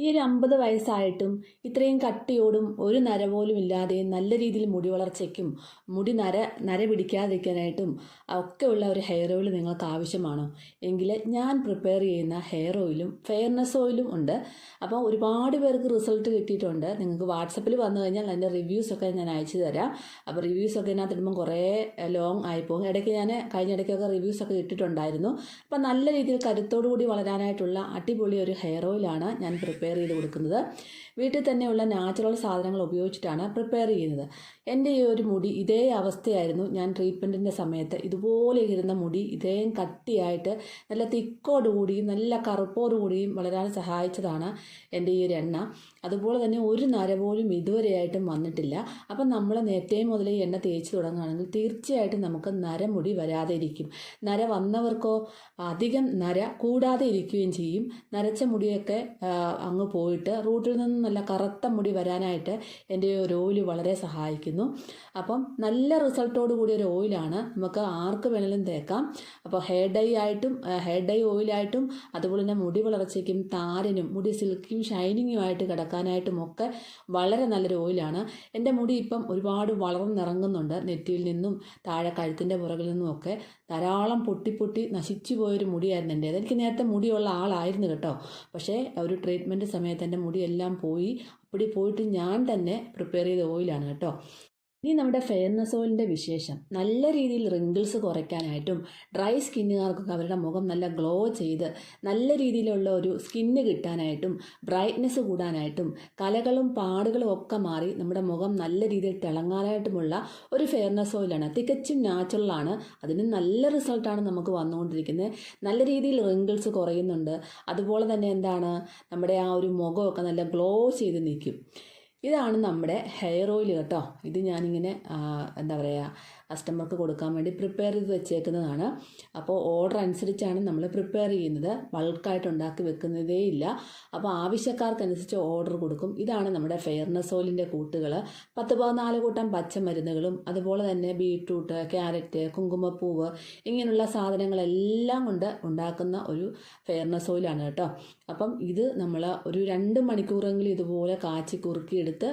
ഈ ഒരു അമ്പത് വയസ്സായിട്ടും ഇത്രയും കട്ടിയോടും ഒരു നര പോലും ഇല്ലാതെ നല്ല രീതിയിൽ മുടി വളർച്ചയ്ക്കും മുടി നര നര പിടിക്കാതിരിക്കാനായിട്ടും ഒക്കെയുള്ള ഒരു ഹെയർ ഓയിൽ നിങ്ങൾക്ക് ആവശ്യമാണോ. എങ്കിൽ ഞാൻ പ്രിപ്പയർ ചെയ്യുന്ന ഹെയർ ഓയിലും ഫെയർനെസ് ഓയിലും ഉണ്ട്. അപ്പോൾ ഒരുപാട് പേർക്ക് റിസൾട്ട് കിട്ടിയിട്ടുണ്ട്. നിങ്ങൾക്ക് വാട്സപ്പിൽ വന്നു കഴിഞ്ഞാൽ അതിന്റെ റിവ്യൂസൊക്കെ ഞാൻ അയച്ചു തരാം. അപ്പോൾ റിവ്യൂസൊക്കെ ഇതിനകത്ത് ഇടുമ്പോൾ കുറേ ലോങ് ആയിപ്പോകും ഇടയ്ക്ക് ഞാൻ കഴിഞ്ഞ ഇടയ്ക്കൊക്കെ റിവ്യൂസൊക്കെ ഇട്ടിട്ടുണ്ടായിരുന്നു. അപ്പോൾ നല്ല രീതിയിൽ കരുത്തോടു കൂടി വളരാനായിട്ടുള്ള അടിപൊളി ഒരു ഹെയർ ഓയിലാണ് ഞാൻ പ്രിപ്പയർ ചെയ്ത് കൊടുക്കുന്നത്. വീട്ടിൽ തന്നെയുള്ള നാച്ചുറൽ സാധനങ്ങൾ ഉപയോഗിച്ചിട്ടാണ് പ്രിപ്പയർ ചെയ്യുന്നത്. എന്റെ ഈ ഒരു മുടി ഇതേ അവസ്ഥയായിരുന്നു ഞാൻ ട്രീറ്റ്മെന്റിന്റെ സമയത്ത്. ഇതുപോലെ ഇരുന്ന മുടി ഇതേ കട്ടിയായിട്ട് നല്ല തിക്കോടുകൂടിയും നല്ല കറുപ്പോടുകൂടിയും വളരാൻ സഹായിച്ചതാണ് എന്റെ ഈ ഒരു എണ്ണ. അതുപോലെ തന്നെ ഒരു നര പോലും ഇതുവരെയായിട്ടും വന്നിട്ടില്ല. അപ്പം നമ്മൾ നേരത്തെ മുതൽ ഈ എണ്ണ തേച്ച് തുടങ്ങുകയാണെങ്കിൽ തീർച്ചയായിട്ടും നമുക്ക് നരമുടി വരാതെ ഇരിക്കും നര വന്നവർക്കോ അധികം നര കൂടാതെ ഇരിക്കുകയും ചെയ്യും. നരച്ച മുടിയൊക്കെ അങ്ങ് പോയിട്ട് റൂട്ടിൽ നിന്ന് നല്ല കറുത്ത മുടി വരാനായിട്ട് എന്റെ ഒരു ഓയിൽ വളരെ സഹായിക്കുന്നു. അപ്പം നല്ല റിസൾട്ടോട് കൂടിയ ഒരു ഓയിലാണ് നമുക്ക് ആർക്ക് വേണമെങ്കിലും തേക്കാം. അപ്പോൾ ഹെയർ ഡൈ ആയിട്ടും ഹെയർ ഡൈ ഓയിലായിട്ടും അതുപോലെ തന്നെ മുടി വളർച്ചയ്ക്കും താരനും മുടി സിൽക്കിയും ഷൈനിങ്ങുമായിട്ട് കിടക്കാനായിട്ടും ഒക്കെ വളരെ നല്ലൊരു ഓയിലാണ്. എന്റെ മുടി ഇപ്പം ഒരുപാട് വളർന്നിറങ്ങുന്നുണ്ട് നെറ്റിയിൽ നിന്നും താഴെ കഴുത്തിന്റെ പുറകിൽ നിന്നും ഒക്കെ ധാരാളം പൊട്ടി പൊട്ടി നശിച്ചു പോയൊരു മുടിയായിരുന്നു എന്റെ എനിക്ക് നേരത്തെ മുടിയുള്ള ആളായിരുന്നു കേട്ടോ. പക്ഷേ ഒരു ട്രീറ്റ്മെന്റ് സമയത്ത് എന്റെ മുടിയെല്ലാം പോയി. അപ്പടി പോയിട്ട് ഞാൻ തന്നെ പ്രിപ്പയർ ചെയ്ത ഓയിലാണ് കേട്ടോ. ഇനി നമ്മുടെ ഫെയർനെസ് ഓയിലിന്റെ വിശേഷം. നല്ല രീതിയിൽ റിങ്കിൾസ് കുറയ്ക്കാനായിട്ടും ഡ്രൈ സ്കിന്നുകാർക്കൊക്കെ അവരുടെ മുഖം നല്ല ഗ്ലോ ചെയ്ത് നല്ല രീതിയിലുള്ള ഒരു സ്കിന്ന് കിട്ടാനായിട്ടും ബ്രൈറ്റ്നെസ് കൂടാനായിട്ടും കലകളും പാടുകളും ഒക്കെ മാറി നമ്മുടെ മുഖം നല്ല രീതിയിൽ തിളങ്ങാനായിട്ടുമുള്ള ഒരു ഫെയർനെസ് ഓയിലാണ് തികച്ചും നാച്ചുറലാണ് അതിന് നല്ല റിസൾട്ടാണ് നമുക്ക് വന്നുകൊണ്ടിരിക്കുന്നത്. നല്ല രീതിയിൽ റിങ്കിൾസ് കുറയുന്നുണ്ട്. അതുപോലെ തന്നെ എന്താണ്? നമ്മുടെ ആ ഒരു മുഖമൊക്കെ നല്ല ഗ്ലോ ചെയ്ത് നിൽക്കും. ഇതാണ് നമ്മുടെ ഹെയർ ഓയിൽ കേട്ടോ. ഇത് ഞാനിങ്ങനെ എന്താ പറയുക കസ്റ്റമർക്ക് കൊടുക്കാൻ വേണ്ടി പ്രിപ്പയർ ചെയ്ത് വെച്ചേക്കുന്നതാണ്. അപ്പോൾ ഓർഡർ അനുസരിച്ചാണ് നമ്മൾ പ്രിപ്പയർ ചെയ്യുന്നത്. ബൾക്കായിട്ട് ഉണ്ടാക്കി വെക്കുന്നതേ ഇല്ല. അപ്പോൾ ആവശ്യക്കാർക്കനുസരിച്ച് ഓർഡർ കൊടുക്കും. ഇതാണ് നമ്മുടെ ഫെയർനെസ് ഓയിലിന്റെ കൂട്ടുകൾ പത്ത് പതിനാല് കൂട്ടം പച്ചമരുന്നുകളും അതുപോലെ തന്നെ ബീട്രൂട്ട് ക്യാരറ്റ് കുങ്കുമപ്പൂവ് ഇങ്ങനെയുള്ള സാധനങ്ങളെല്ലാം കൊണ്ട് ഉണ്ടാക്കുന്ന ഒരു ഫെയർനെസ് ഓയിലാണ് കേട്ടോ. അപ്പം ഇത് നമ്മൾ ഒരു രണ്ട് മണിക്കൂറെങ്കിലും ഇതുപോലെ കാച്ചി കുറുക്കിയെടുത്ത്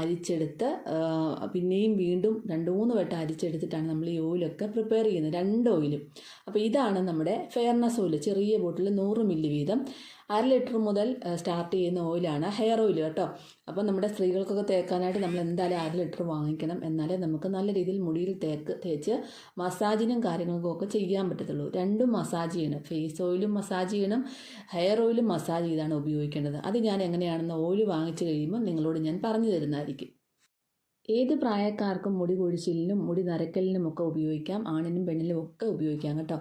അരിച്ചെടുത്ത് പിന്നെയും വീണ്ടും രണ്ട് മൂന്ന് വട്ടം അരിച്ചെടുത്തിട്ടാണ് നമ്മൾ ഈ ഓയിലൊക്കെ പ്രിപ്പയർ ചെയ്യുന്നത്. രണ്ട് ഓയിലും. അപ്പോൾ ഇതാണ് നമ്മുടെ ഫെയർനെസ് ഓയിൽ ചെറിയ ബോട്ടിൽ നൂറ് മില്ലി വീതം. അര ലിറ്റർ മുതൽ സ്റ്റാർട്ട് ചെയ്യുന്ന ഓയിലാണ് ഹെയർ ഓയിൽ കേട്ടോ. അപ്പോൾ നമ്മുടെ സ്ത്രീകൾക്കൊക്കെ തേക്കാനായിട്ട് നമ്മൾ എന്തായാലും അര ലിറ്റർ വാങ്ങിക്കണം. എന്നാലേ നമുക്ക് നല്ല രീതിയിൽ മുടിയിൽ തേക്ക് തേച്ച് മസാജിനും കാര്യങ്ങൾക്കും ഒക്കെ ചെയ്യാൻ പറ്റത്തുള്ളൂ. രണ്ടും മസാജ് ചെയ്യണം. ഫേസ് ഓയിലും മസാജ് ചെയ്യണം. ഹെയർ ഓയിലും മസാജ് ചെയ്താണ് ഉപയോഗിക്കേണ്ടത്. അത് ഞാൻ എങ്ങനെയാണെന്ന് ഓയിൽ വാങ്ങിച്ചു കഴിയുമ്പോൾ നിങ്ങളോട് ഞാൻ പറഞ്ഞു തരുന്നതായിരിക്കും. ഏത് പ്രായക്കാർക്കും മുടി കൊഴിച്ചിലിനും മുടി നരക്കലിനും ഒക്കെ ഉപയോഗിക്കാം. ആണിനും പെണ്ണിനും ഒക്കെ ഉപയോഗിക്കാം കേട്ടോ.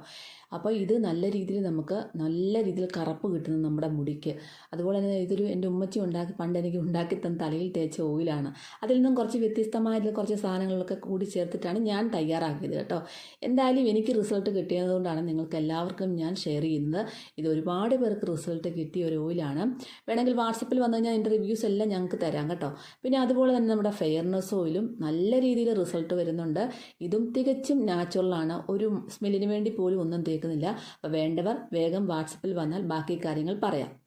അപ്പോൾ ഇത് നല്ല രീതിയിൽ നമുക്ക് നല്ല രീതിയിൽ കറുപ്പ് കിട്ടുന്നു നമ്മുടെ മുടിക്ക്. അതുപോലെ തന്നെ ഇതൊരു എന്റെ ഉമ്മച്ചി ഉണ്ടാക്കി പണ്ട് എനിക്ക് ഉണ്ടാക്കി തന്ന തലയിൽ തേച്ച ഓയിലാണ് അതിൽ നിന്നും കുറച്ച് വ്യത്യസ്തമായിട്ടുള്ള കുറച്ച് സാധനങ്ങളൊക്കെ കൂടി ചേർത്തിട്ടാണ് ഞാൻ തയ്യാറാക്കിയത് കേട്ടോ. എന്തായാലും എനിക്ക് റിസൾട്ട് കിട്ടിയതുകൊണ്ടാണ് നിങ്ങൾക്ക് എല്ലാവർക്കും ഞാൻ ഷെയർ ചെയ്യുന്നത്. ഇത് ഒരുപാട് പേർക്ക് റിസൾട്ട് കിട്ടിയ ഒരു ഓയിലാണ് വേണമെങ്കിൽ വാട്സപ്പിൽ വന്നു കഴിഞ്ഞാൽ എന്റെ റിവ്യൂസ് എല്ലാം ഞങ്ങൾക്ക് തരാം കേട്ടോ. പിന്നെ അതുപോലെ തന്നെ നമ്മുടെ ഫെയർനെസ് ഓയിലും നല്ല രീതിയിൽ റിസൾട്ട് വരുന്നുണ്ട്. ഇതും തികച്ചും നാച്ചുറലാണ് ഒരു സ്മെല്ലിന് വേണ്ടി പോലും ഒന്നും തേക്കുന്നില്ല. അപ്പോൾ വേണ്ടവർ വേഗം വാട്സപ്പിൽ വന്നാൽ ബാക്കി കാര്യങ്ങൾ പറയാം.